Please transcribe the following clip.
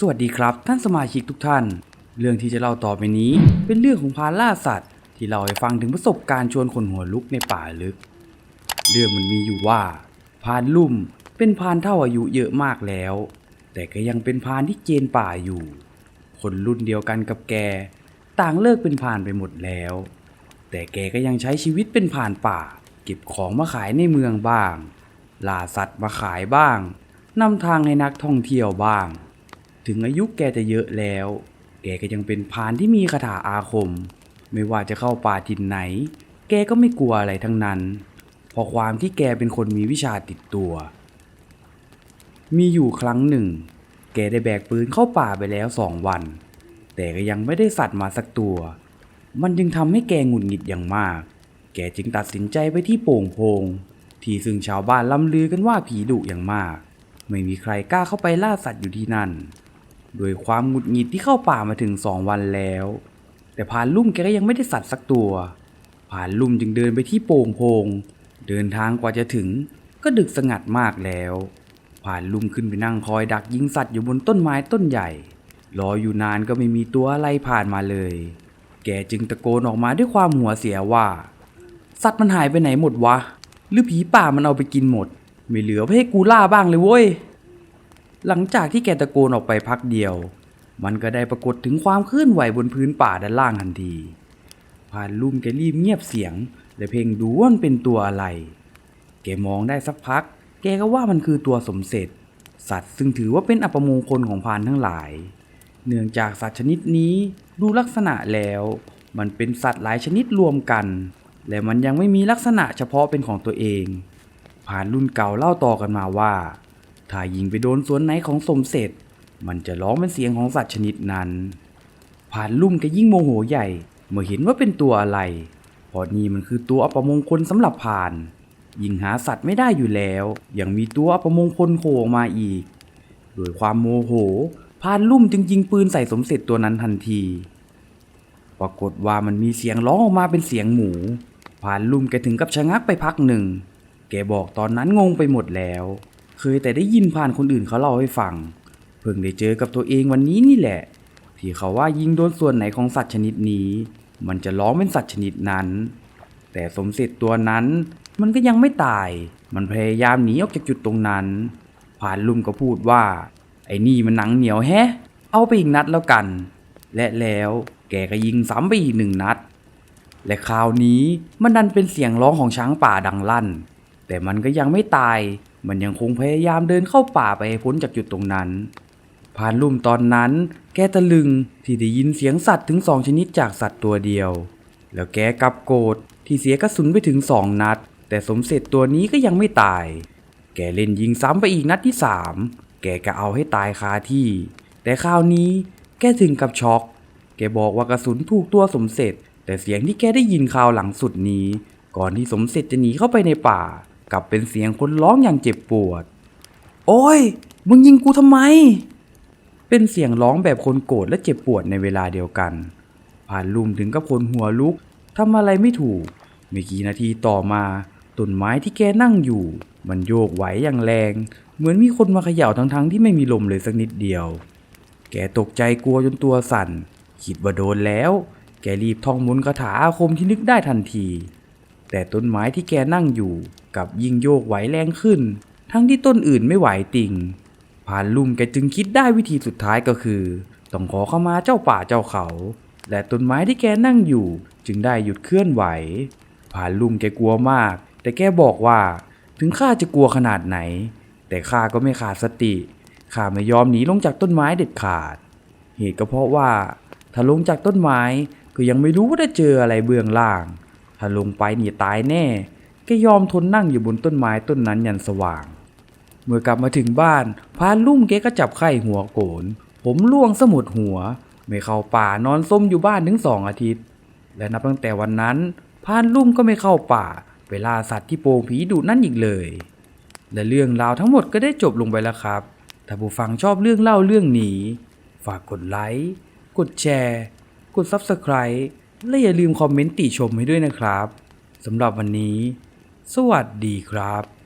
สวัสดีครับท่านสมาชิกทุกท่าน เรื่องที่จะเล่าต่อไปนี้ เป็นเรื่องของพานล่าสัตว์ ที่เราให้ฟังถึงประสบการณ์ชวนคนหัวลุกในป่าลึก เรื่องมันมีอยู่ว่าพานลุ่มเป็นพานเท่าอายุเยอะมากแล้ว แต่ก็ยังเป็นพานที่เจนป่าอยู่ คนรุ่นเดียวกันกับแก ต่างเลิกเป็นพานไปหมดแล้ว แต่แกก็ยังใช้ชีวิตเป็นพานป่า เก็บของมาขายในเมืองบ้างล่าสัตว์มาขายบ้างนำทางให้นักท่องเที่ยวบ้าง ถึงอายุแกจะเยอะแล้ว แกก็ยังเป็นพานที่มีคาถาอาคม ไม่ว่าจะเข้าป่าทินไหน แกก็ไม่กลัวอะไรทั้งนั้นเพราะความที่แกเป็นคนมีวิชาติดตัว มีอยู่ครั้งหนึ่ง แกได้แบกปืนเข้าป่าไปแล้วสองวัน แต่ก็ยังไม่ได้สัตว์มาสักตัว มันจึงทำให้แกหงุดหงิดอย่างมาก แกจึงตัดสินใจไปที่โป่งโพงที่ซึ่งชาวบ้านล่ำลือกันว่าผีดุอย่างมาก ไม่มีใครกล้าเข้าไปล่าสัตว์อยู่ที่นั่น โดยความหงุดหงิดที่เข้าป่ามาถึงสองวันแล้ว แต่ผ่านลุ่มแกก็ยังไม่ได้สัตว์สักตัวผ่านลุ่มจึงเดินไปที่โป่งพง เดินทางกว่าจะถึงก็ดึกสงัดมากแล้วผ่านลุ่มขึ้นไปนั่งคอยดักยิงสัตว์อยู่บนต้นไม้ต้นใหญ่ รออยู่นานก็ไม่มีตัวอะไรผ่านมาเลย แกจึงตะโกนออกมาด้วยความหัวเสียว่า สัตว์มันหายไปไหนหมดวะ หรือผีป่ามันเอาไปกินหมด ไม่เหลือไว้ให้กูล่าบ้างเลยเว้ย หลังจากที่แกตะโกนออกไปพักเดียว มันก็ได้ปรากฏถึงความเคลื่อนไหวบนพื้นป่าด้านล่างทันทีผ่านลุ่มแกรีบเงียบเสียง และเพ่งดูว่ามันเป็นตัวอะไร แกมองได้สักพัก แกก็ว่ามันคือตัวสมเสร็จ สัตว์ซึ่งถือว่าเป็นอัปมงคลของพานทั้งหลาย เนื่องจากสัตว์ชนิดนี้ดูลักษณะแล้ว มันเป็นสัตว์หลายชนิดรวมกัน และมันยังไม่มีลักษณะเฉพาะเป็นของตัวเองผ่านรุ่นเก่าเล่าต่อกันมาว่า ถ้ายิงไปโดนส่วนไหนของสมเสร็จ มันจะร้องเป็นเสียงของสัตว์ชนิดนั้น ผ่านลุ่มก็ยิ่งโมโหใหญ่ เมื่อเห็นว่าเป็นตัวอะไรพราะนี่มันคือตัวอัปมงคลสำหรับผ่าน ยิงหาสัตว์ไม่ได้อยู่แล้ว ยังมีตัวอัปมงคลโผล่ออกมาอีกโดยความโมโหพานลุ่มจึงยิงปืนใส่สมเสร็จตัวนั้นทันที ปรากฏว่ามันมีเสียงร้องออกมาเป็นเสียงหมู พานลุ่มแกถึงกับชะงักไปพักหนึ่ง แกบอกตอนนั้นงงไปหมดแล้ว เคยแต่ได้ยินผ่านคนอื่นเขาเล่าให้ฟัง เพิ่งได้เจอกับตัวเองวันนี้นี่แหละ ที่เขาว่ายิงโดนส่วนไหนของสัตว์ชนิดนี้ มันจะร้องเป็นสัตว์ชนิดนั้น แต่สมเสร็จตัวนั้น มันก็ยังไม่ตาย มันพยายามหนีออกจากจุดตรงนั้น ผ่านลุมก็พูดว่า ไอ้นี่มันหนังเหนียวแฮะ เอาไปอีกนัดแล้วกัน และแล้วแกก็ยิงซ้ำไปอีกหนึ่งนัด และคราวนี้มันดันเป็นเสียงร้องของช้างป่าดังลั่น แต่มันก็ยังไม่ตาย มันยังคงพยายามเดินเข้าป่าไปพ้นจากจุดตรงนั้น ผ่านลุ่มตอนนั้น แกตะลึงที่ได้ยินเสียงสัตว์ถึงสองชนิดจากสัตว์ตัวเดียว แล้วแกกลับโกรธที่เสียกระสุนไปถึงสองนัด แต่สมเสร็จตัวนี้ก็ยังไม่ตาย แกเล่นยิงซ้ำไปอีกนัดที่สามแกก็เอาให้ตายคาที่ แต่คราวนี้แกถึงกับช็อก แกบอกว่ากระสุนถูกตัวสมเสร็จ แต่เสียงที่แกได้ยินคราวหลังสุดนี้ ก่อนที่สมเสร็จจะหนีเข้าไปในป่า กลับเป็นเสียงคนร้องอย่างเจ็บปวด โอ้ย มึงยิงกูทำไม เป็นเสียงร้องแบบคนโกรธและเจ็บปวดในเวลาเดียวกัน ผ่านลุมถึงกับคนหัวลุกทำอะไรไม่ถูก ไม่กี่นาทีต่อมาต้นไม้ที่แกนั่งอยู่ มันโยกไหวอย่างแรง เหมือนมีคนมาเขย่าทั้งๆที่ไม่มีลมเลยสักนิดเดียว แกตกใจกลัวจนตัวสั่น คิดว่าโดนแล้ว แกรีบท่องมนต์คาถาอาคมที่นึกได้ทันที แต่ต้นไม้ที่แกนั่งอยู่กับยิ่งโยกไหวแรงขึ้น ทั้งที่ต้นอื่นไม่ไหวติ่งผ่านลุ่มแกจึงคิดได้วิธีสุดท้ายก็คือ ต้องขอเข้ามาเจ้าป่าเจ้าเขา และต้นไม้ที่แกนั่งอยู่ จึงได้หยุดเคลื่อนไหวผ่านลุ่มแกกลัวมาก แต่แกบอกว่าถึงข้าจะกลัวขนาดไหน แต่ข้าก็ไม่ขาดสติข้าไม่ยอมหนีลงจากต้นไม้เด็ดขาด เหตุก็เพราะว่า ถ้าลงจากต้นไม้ก็ยังไม่รู้ว่าจะเจออะไรเบื้องล่าง ถ้าลงไปนี่ตายแน่ แกยอมทนนั่งอยู่บนต้นไม้ต้นนั้นยันสว่าง เมื่อกลับมาถึงบ้านพานลุ่มแกก็จับไข้หัวโกน ผมล่วงสมุดหัว ไม่เข้าป่านอนส้มอยู่บ้านถึงสองอาทิตย์ และนับตั้งแต่วันนั้นพานลุ่มก็ไม่เข้าป่าไปล่าสัตว์ที่โปงผีดุนั่นอีกเลย และเรื่องราวทั้งหมดก็ได้จบลงไปแล้วครับ ถ้าผู้ฟังชอบเรื่องเล่าเรื่องนี้ ฝากกดไลค์ กดแชร์ กด Subscribe และอย่าลืมคอมเมนต์ติชมให้ด้วยนะครับสำหรับวันนี้ สวัสดีครับ